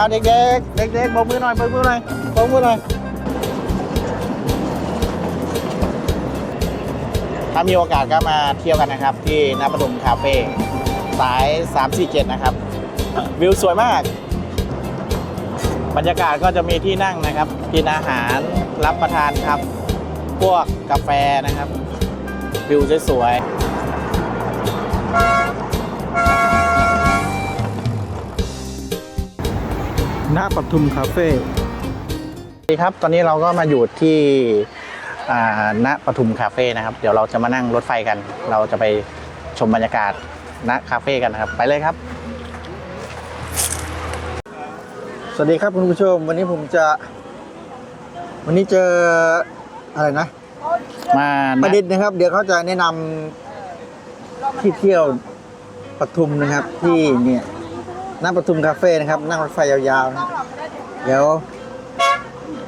เอาเด็กๆเด็กๆบกมือหน่อยบกมือหน่อยบกมือหน่อยถ้ามีโอกาสก็มาเที่ยวกันนะครับ ที่นปทุมคาเฟ่สาย 347 นะครับ วิวสวยมาก บรรยากาศก็จะมีที่นั่งนะครับ กินอาหารรับประทานครับ พวกกาแฟนะครับ วิวสวยๆ ณปทุมคาเฟ่สวัสดีครับ ตอนนี้เราก็มาอยู่ที่อ่าณปทุมคาเฟ่นะครับ เดี๋ยวเราจะมานั่งรถไฟกัน เราจะไปชมบรรยากาศณคาเฟ่กันนะครับ ไปเลยครับ สวัสดีครับคุณผู้ชม วันนี้ผมจะ วันนี้เจออะไรนะ มาปณระดิษฐ์นะครับ เดี๋ยวเขาจะแนะนำที่เที่ยวปทุมนะครับที่เนี่ย ณปทุมคาเฟ่นะครับ นั่งรถไฟยาวๆนะเดี๋ยว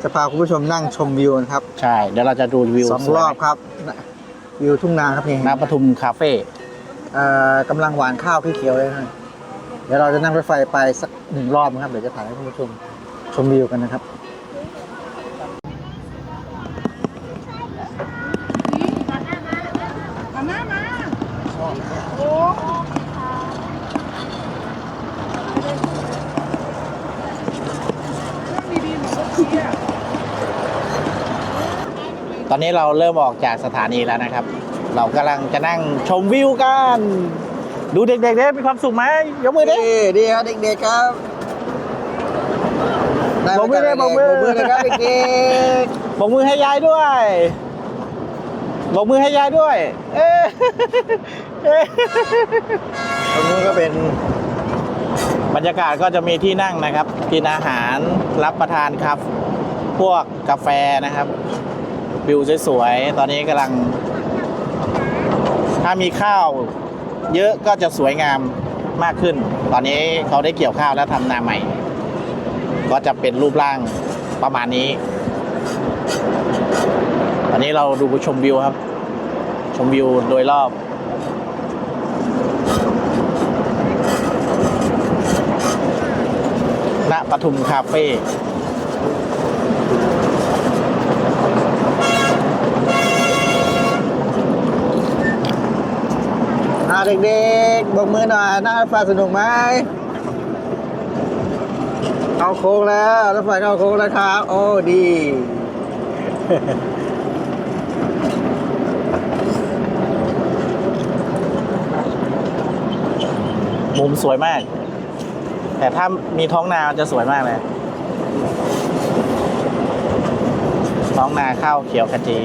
จะพาคุณผู้ชมนั่งชมวิวนะครับใช่ เดี๋ยวเราจะดูวิวสองรอบครับนะวิวทุ่งนาครับนี่ณปทุมคาเฟ่เอ่อกำลังหวานข้าวเขียวๆเลยนะเดี๋ยวเราจะนั่งรถไฟไปสักหนึ่งรอบนะครับเดี๋ยวจะถ่ายให้คุณผู้ชมชมวิวกันนะครับ ตอนนี้เราเริ่มออกจากสถานีแล้วนะครับ เรากำลังจะนั่งชมวิวกัน ดูเด็กๆเด้มีความสุขไหมยกมือดิ ดีดีครับเด็กๆครับได้บอกมือเลยบอกมือบอกมือเลยครับเด็กบอกมือให้ยายด้วยบอกมือให้ยายด้วย เอ๊ะเอ๊ะๆตรงนู้นก็เป็นบรรยากาศก็จะมีที่นั่งนะครับ กินอาหารรับประทานครับ พวกกาแฟนะครับ วิวสวยๆ ตอนนี้กำลัง ถ้ามีข้าวเยอะก็จะสวยงามมากขึ้น ตอนนี้เขาได้เกี่ยวข้าวแล้วทำนาใหม่ ก็จะเป็นรูปร่างประมาณนี้ ตอนนี้เราดูชมวิวครับ ชมวิวโดยรอบณปทุมคาเฟ่ เด็กๆบอกมือหน่อยนั่งรถไฟสนุกไหมเข้าโค้งแล้วรถไฟเข้าโค้งแล้วครับ โอ้ดีมุมสวยมาก แต่ถ้ามีท้องนาจะสวยมากเลย ท้องนาข้าวเขียวขจี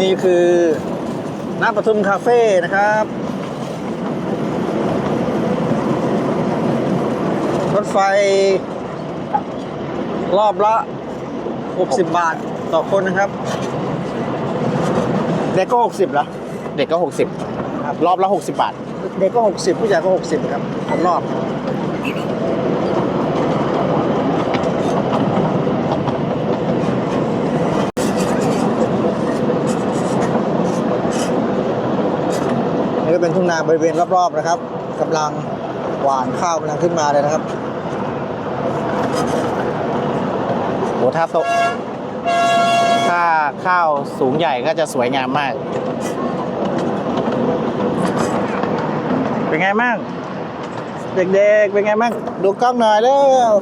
นี่คือ ณปทุมคาเฟ่นะครับ รถไฟ รอบละ 60 บาทต่อคนนะครับเด็กก็ 60เหรอเด็กก็ครับ60 รอบละ 60 บาท เด็กก็ 60 ผู้ใหญ่ก็ 60 ครับคนรอบ นี่ก็เป็นทุ่งนา บริเวณรอบๆนะครับกำลังหวานข้าวกำลังขึ้นมาเลยนะครับโหถ้าโตถ้าข้าวสูงใหญ่ก็จะสวยงามมาก เป็นไงมั่งเด็กๆ เป็นไงมั่งดูกล้องหน่อยเร็ว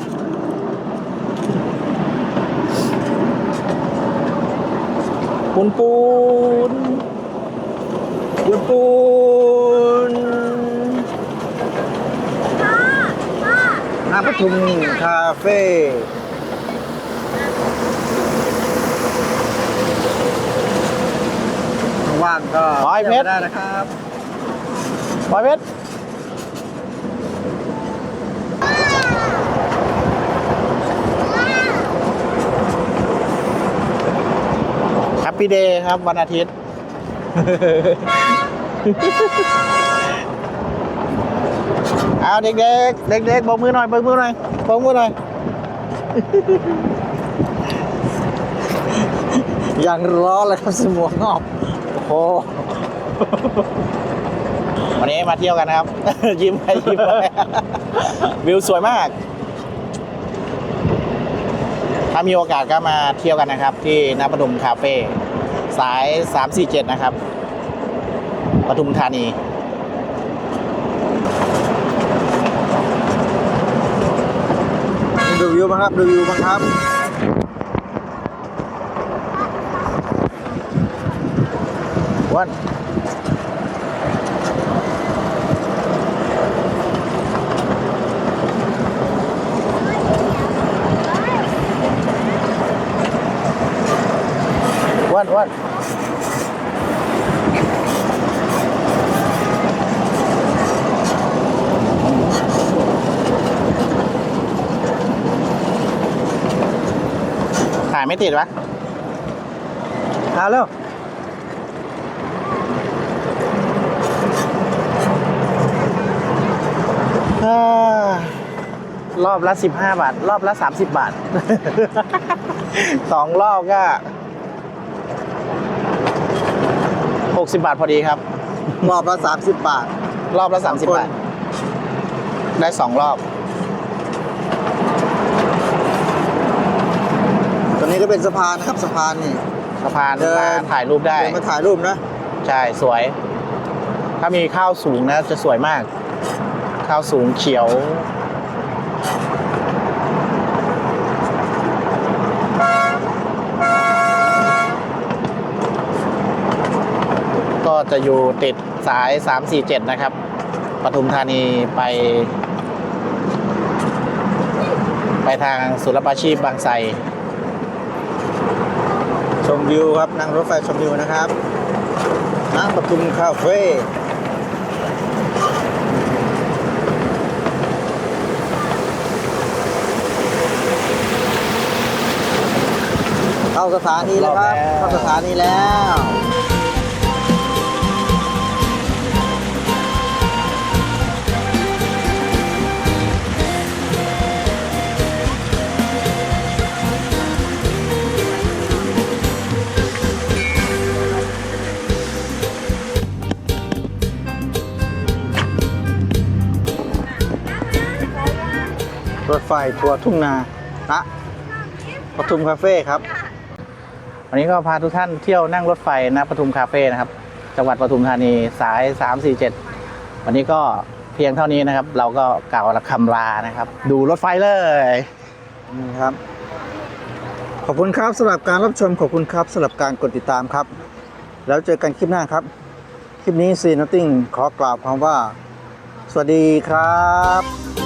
ปูนปูนปูนปูน น้ำปทุมคาเฟ่ว่างก็ร้อยเมตรที่วได้นะครับบอยเพชรแฮปปี้เดย์ครับวันอาทิตย์ เอาเด็กๆเด็กๆบอกมือหน่อยบอกมือหน่อยบอกมือหน่อยอย่างร้อนเลยครับสมวงงอบโอ้โหวันนี้มาเที่ยวกันนะครับ ยิ้มไปยิ้มไปวิวสวยมาก ถ้ามีโอกาสก็มาเที่ยวกันนะครับ ที่นปทุมคาเฟ่สาย 347 นะครับปทุมธานี ดูวิวบ้างครับดูวิวบ้างครับวันวันวัน ถ่ายไม่ติดวะหาแล้วอ่ารอบละ15บาท รอบละ30บาทสองรอบก็60บาทพอดีครับ รอบละ30บาท รอบละสอง30คนบาท ได้สองรอบ ตรงนี้ก็เป็นสะพานนะครับสะพานนี่ สะพานเดิน มาถ่ายรูปได้ เดินมาถ่ายรูปนะ ใช่ สวย ถ้ามีข้าวสูงนะ จะสวยมาก ข้าวสูงเขียว ก็จะอยู่ติดสาย 347 นะครับปทุมธานีไป ไปทางสุรปาชีพบางไทรช มวิวครับ นั่งรถไฟชมวิวนะครับนั่งปทุมคาเฟ่เข้าสถานีแล้วครับ เข้าสถานีแล้ว รถไฟทัวร์ทุ่งนานะปทุมคาเฟ่ครับ วันนี้ก็พาทุกท่านเที่ยวนั่งรถไฟนะปทุมคาเฟ่นะครับ จังหวัดปทุมธานีสาย 347 วันนี้ก็เพียงเท่านี้นะครับ เราก็กล่าวคำลานะครับ ดูรถไฟเลยนี่ครับ ขอบคุณครับสำหรับการรับชมขอบคุณครับสำหรับการกดติดตามครับ แล้วเจอกันคลิปหน้าครับ คลิปนี้ซีน o ต i ิ g ขอกล่าวคำว่า สวัสดีครับ